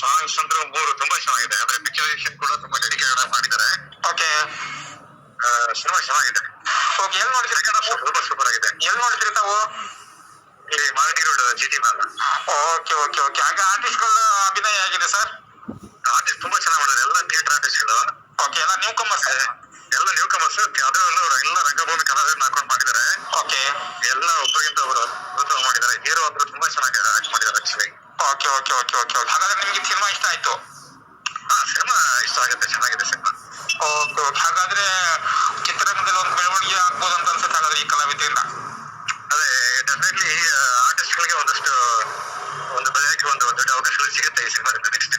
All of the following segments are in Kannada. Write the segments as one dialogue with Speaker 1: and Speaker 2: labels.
Speaker 1: ಸಾಂಗ್ಸ್ ಅಂದ್ರೆ ಮೂರು ತುಂಬಾ ಚೆನ್ನಾಗಿದೆ. ಅಂದ್ರೆ ಪಿಕ್ಚರೈಸೇಷನ್ ಕೂಡ ತುಂಬಾ ಡೆಡಿಕೇಟೆಡ್ ಆಗಿ ಮಾಡಿದ್ದಾರೆ.
Speaker 2: ಓಕೆ
Speaker 1: ಸಿನಿಮಾ ಚೆನ್ನಾಗಿದೆ.
Speaker 2: ಓಕೆ ಎಲ್ಲಿ ನೋಡಿದ್ರಿ
Speaker 1: ತುಂಬಾ ಸೂಪರ್ ಆಗಿದೆ.
Speaker 2: ಎಲ್ಲಿ ನೋಡಿದ್ರಿ ತಾವು?
Speaker 1: ಇಲ್ಲಿ Magadi road G T mall.
Speaker 2: Okay okay okay ಹಾಗೆ ಆರ್ಟಿಸ್ಟ್ಗಳ ಅಭಿನಯ ಆಗಿದೆ ಸರ್
Speaker 1: ಆರ್ಟಿಸ್ಟ್ ತುಂಬಾ ಚೆನ್ನಾಗಿ ಮಾಡಿದ್ದಾರೆ. ಎಲ್ಲ ಥಿಯೇಟರ್ ಆರ್ಟಿಸ್ಟ್ಗಳು
Speaker 2: ಓಕೆ ಎಲ್ಲ ನ್ಯೂ ಕಮರ್ಸ್
Speaker 1: ಎಲ್ಲ ನ್ಯೂ ಕಮರ್ಸ್ ಅದರಲ್ಲೂ ಎಲ್ಲ ರಂಗಭೂಮಿ ಕಲಾವಿದರನ್ನ ಹಾಕೊಂಡು ಮಾಡಿದ್ದಾರೆ
Speaker 2: ಓಕೆ
Speaker 1: ಎಲ್ಲ ಒಬ್ಬರಿಗಿಂತ ಒಬ್ಬರು ಅದ್ಭುತವಾಗಿ ಮಾಡಿದ್ದಾರೆ ಹೀರೋ ಅಂತೂ ತುಂಬಾ ಚೆನ್ನಾಗಿ ಆಕ್ಟ್ ಮಾಡಿದ್ದಾರೆ actually
Speaker 2: okay okay okay okay okay ಹಾಗಾದ್ರೆ ನಿಮ್ಗೆ ಸಿನಿಮಾ ಇಷ್ಟ ಆಯ್ತು
Speaker 1: ಹಾ ಸಿನಿಮಾ ಇಷ್ಟ ಆಗುತ್ತೆ ಚೆನ್ನಾಗಿದೆ ಸಿನಿಮಾ
Speaker 2: ಓಕೆ ಓಕೆ ಹಾಗಾದ್ರೆ ಚಿತ್ರರಂಗದಲ್ಲಿ ಒಂದು ಬೆಳವಣಿಗೆ ಆಗ್ಬೋದು ಅಂತ ಅನ್ಸುತ್ತೆ ಹಾಗಾದ್ರೆ ಈ ಕಲಾವಿದರಿಂದ
Speaker 1: ಅದೇ ಡೆಫಿನೆಟ್ಲಿ ಆರ್ಟಿಸ್ಟ್ಗಳಿಗೆ ಒಂದಷ್ಟು ಒಂದು ಬೆಳೆಯಕ್ಕೆ ಒಂದು ದೊಡ್ಡ ಅವಕಾಶಗಳು ಸಿಗುತ್ತೆ ಈ ಸಿನಿಮಾದಿಂದ next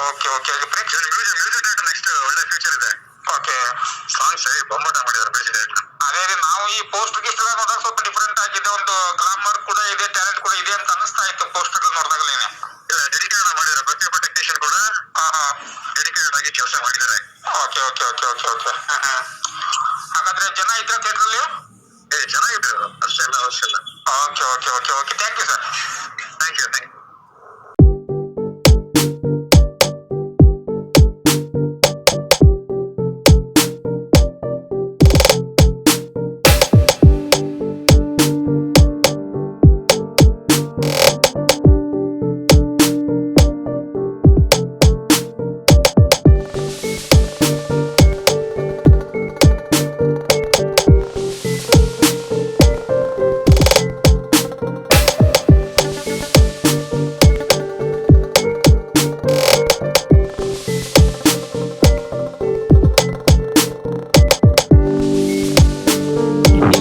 Speaker 2: okay okay
Speaker 1: music music next ಒಳ್ಳೆ ಫ್ಯೂಚರ್ ಇದೆ
Speaker 2: ಓಕೆ
Speaker 1: ಸಾಂಗ್ಸ್ ಬೊಂಬಾಟ ಮಾಡಿದ್ದಾರೆ ಮ್ಯೂಸಿಕ್ ಡೈರೆಕ್ಟರ್
Speaker 2: ಅದೇ ರೀ ನಾವು ಈ ಪೋಸ್ಟ್ ಗಿಸ್ಟ್ ನೋಡಿದ್ರೆ ಸ್ವಲ್ಪ ಡಿಫ್ರೆಂಟ್ ಆಗಿದೆ. ಒಂದು ಗ್ಲಾಮರ್ ಕೂಡ ಇದೆ ಟ್ಯಾಲೆಂಟ್ ಕೂಡ ಇದೆ ಅಂತ ಅನಿಸ್ತಾ ಇತ್ತು ಪೋಸ್ಟರ್ ನೋಡಿದಾಗಲೇನೆ.
Speaker 1: ಇಲ್ಲ ಡೆಡಿಕೇಟ್ ಮಾಡಿದ್ದಾರೆ. ಪ್ರತಿಯೊಬ್ಬ ಟೆಕ್ನಿಷಿಯನ್ ಕೂಡ ಡೆಡಿಕೇಟೆಡ್ ಆಗಿ ಕೆಲಸ ಮಾಡಿದ್ದಾರೆ.
Speaker 2: Okay okay okay okay okay. ಹಾಗಾದ್ರೆ ಜನ ಇದ್ರ ಥಿಯೇಟ್ರಲ್ಲಿ
Speaker 1: ಏ ಜನ ಇದ್ರು. ಅಷ್ಟೇ ಇಲ್ಲ ಅವಶ್ಯ ಇಲ್ಲ
Speaker 2: okay okay okay okay. Thank you sir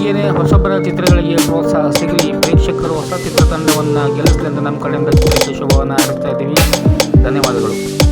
Speaker 3: ಹೀಗೆಯೇ ಹೊಸಬರ ಚಿತ್ರಗಳಿಗೆ ಪ್ರೋತ್ಸಾಹ ಸಿಗಲಿ. ಪ್ರೇಕ್ಷಕರು ಹೊಸ ಚಿತ್ರತಂಡವನ್ನು ಗೆಲ್ಲಿಸಲಿ ಅಂತ ನಮ್ಮ ಕಡೆಯಿಂದ ಶುಭವನ್ನು ಹಾರೈಸ್ತಾ ಇದ್ದೀವಿ. ಧನ್ಯವಾದಗಳು.